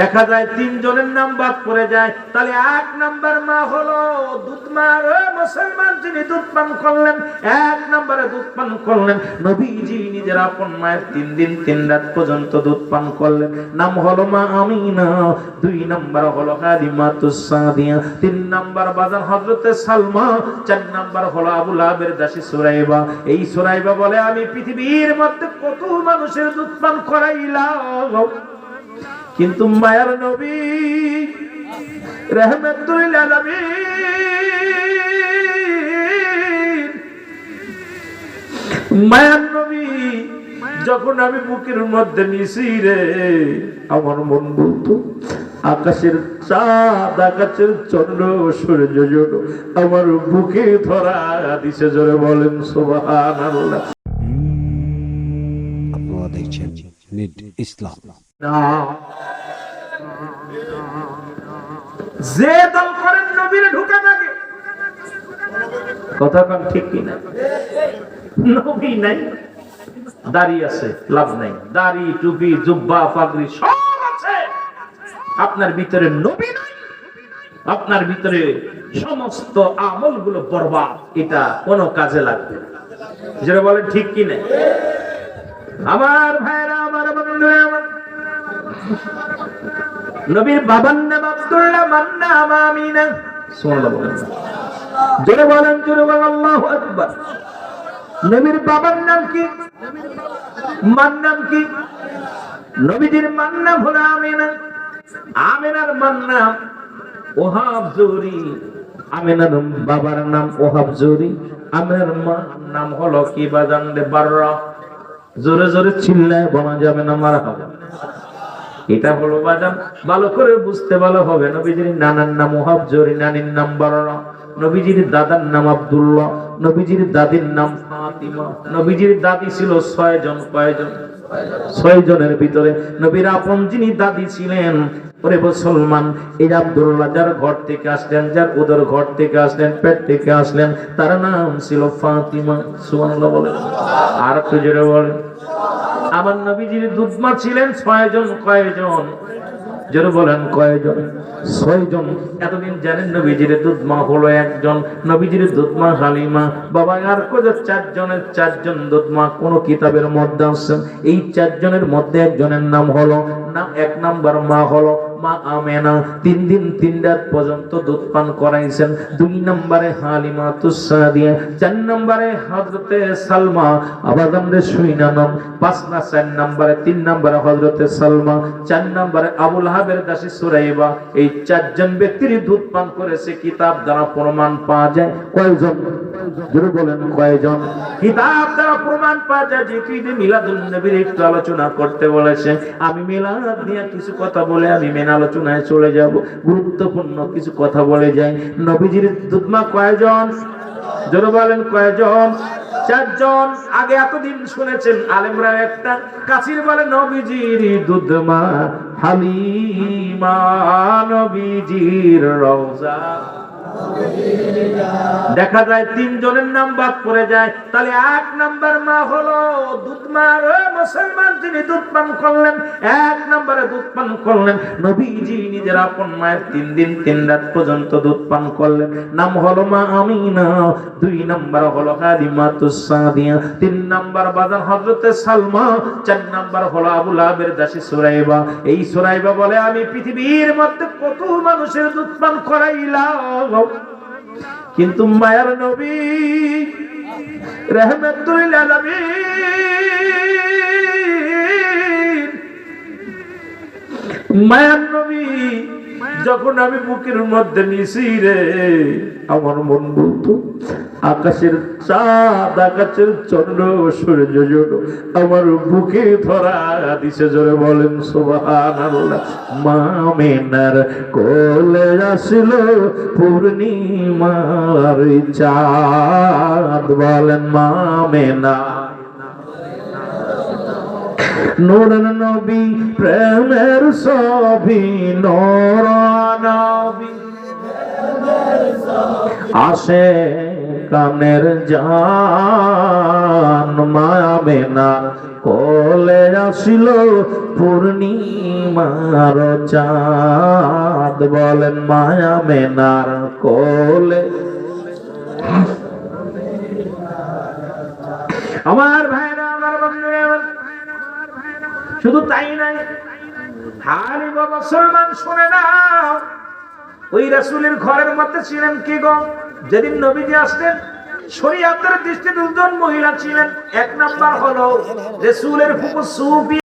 দেখা যায় তিনজনের নাম বাদ পড়ে যায়। তাহলে এক নাম্বার মা হলো দুধ মা ও মুসলমান যিনি দুধ পান করলেন, এক নম্বরে দুধ পান করলেন। নবীজি নিজের আপন মায়ের তিন দিন, তিন রাত পর্যন্ত দুধ পান করলেন। নাম হলো মা আমিনা, দুই নাম্বার হলো হালিমা তুসাদিয়া তিন নাম্বার বাজার হজরতে সালমা, চার নাম্বার হলো আবুল আবের দাসী সুরাইবা। এই সুরাইবা বলে, আমি পৃথিবীর মধ্যে কত মানুষের দুধ পান করাইলাম? কিন্তু মায়ার নবী রহমতুল মায়ার নবী যখন আমি বুকের মধ্যে নিছি রে, আমার মন বলতো, আকাশের চাঁদ, আকাশের চন্দ্র, সূর্য জন্য আমার বুকে ধরা দিছে জোরে বলেন সোবাহান আল্লাহ ইসলাম। যে দল করেন নবীরে ঢুকে থাকে। কথা ঠিক কিনা? নবী নাই, দাড়ি আছে, লাভ নাই। দাড়ি, টুপি, জুব্বা, পাগড়ি সব আছে। আপনার ভিতরে নবী নাই, আপনার ভিতরে সমস্ত আমলগুলো বরবাদ। এটা কোনো কাজে লাগবে যেটা বলেন ঠিক কিনা? আমার ভাইরা আমার বন্ধুরা, আমার নবীর বাবার নাম আব্দুল্লাহ, মার নাম আমিনা। সুবহানাল্লাহ জোরে বলেন জোরে বলেন, আল্লাহু আকবার। নবীর বাবার নাম কি? মার নাম কি? নবীজির মার নাম হলো আমিনা। আমিনার মার নাম ওহাব জুরি আমিনার বাবার নাম ওহাব জুরি আমিনার মার নাম হলো কি বাজান রে বাররা। জোরে জোরে চিল্লায় বলা যাবে না, মারা হবে। এটা হলো বাজান ভালো করে বুঝতে ভালো হবে। নবীজির নানার নাম ওহাব নানির নাম বাররা। নবীজির দাদার নাম আব্দুল্লাহ। নবীজির দাদির নাম ফাতিমা। নবীজির দাদি ছিল ছয় জন কয়জন? ছয় জনের ভিতরে। নবীর আপন যিনি দাদি ছিলেন, ওরে মুসলমান, এই আব্দুল্লাহ যার ঘর থেকে আসলেন, যার ওদের ঘর থেকে আসলেন, পেট থেকে আসলেন, তার নাম ছিল ফাতিমা। সুবহানাল্লাহ বলেন। আর একটু জোরে বলেন। আমার নবীজির দুধমা ছিলেন ছয়জন, কয়জন? জোরে বলেন, কয়জন? ছয়জন। এতদিন জানেন নবীজির দুধমা হলো একজন। নবীজির দুধমা হালিমা। বাবা, আর কোজ চারজনের চারজন দুধমা? কোন কিতাবের মধ্যে আসছেন এই চারজনের মধ্যে একজনের নাম হলো নাম এক নাম্বার মা হলো মা আমেনা তিন দিন, তিন রাত পর্যন্ত দুধ পান করাইছেন। দুই নম্বরে হালিমা তুসাদিয়া, চার নম্বরে হজরতে সালমা, আবার আমরা শুই পাঁচ না চার নম্বরে, তিন নম্বরে হজরতে সালমা, চার নম্বরে আবুল হাবের দাসী সুরাইবা। এই চারজন ব্যক্তির দুধ পান করেছে, কিতাব দ্বারা প্রমাণ পাওয়া যায়। কয়জন? জোরে বলেন, কয়জন? কিতাব দ্বারা প্রমাণ পাওয়া যায় যে তুই মিলাদুল নবীর একটু আলোচনা করতে বলেছে। আমি মিলাদ নিয়ে কিছু কথা বলে আমি মেন আলোচনায় চলে যাব, গুরুত্বপূর্ণ কিছু কথা বলে যাই। নবীজির দুধমা কয়জন? জোরে বলেন, কয়জন? চারজন। আগে এতদিন শুনেছেন আলেমরা একটা, কাছির বলে, নবীজির দুধমা হালিমা, নবীজির রওজা। দেখা যায় তিনজনের নাম বাদ পড়ে যায়। তাহলে এক নাম্বার মা হলো দুধ মা মুসলমান যিনি দুধ পান করলেন, এক নম্বরে দুধ পান করলেন। নবীজি নিজের আপন মায়ের তিন দিন, তিন রাত পর্যন্ত দুধ পান করলেন। নাম হলো মা আমিনা, দুই নাম্বার হলো হালিমা তুসাদিয়া তিন নাম্বার বাজার হজরতে সালমা, চার নাম্বার হলো আবুল আবের দাসী সুরাইবা। এই সুরাইবা বলে, আমি পৃথিবীর মধ্যে কত মানুষের দুধ পান করাইলাম। কিন্তু মায়ার নবী আলামিন। মায়ার নবী যখন আমি বুকের মধ্যে নিছি রে, আমার মন বলতো আকাশের চাঁদ, আকাশের চন্দ্র, সূর্য আমার বুকে ধরা দিছে জোরে বলেন সোবাহান মামেনার কোলে আসিল পূর্ণিমার চাঁদ, বলেন মামেনা নূরের নবী প্রেমের ছবি নূর আসে কানের জান মায়াবে না কোলে আসিল পূর্ণিমার চাঁদ। বলেন মায়া মেনার কোলে। আমার ভাইরা শুধু তাই নাই হারি বাবা সলমান শুনে না, ওই রাসুলের ঘরের মধ্যে ছিলেন কে গো? যেদিন নবীজি আসতেন শরীয়তের দৃষ্টি দুজন মহিলা ছিলেন। এক নাম্বার হলো রাসূলের ফুফু সুফি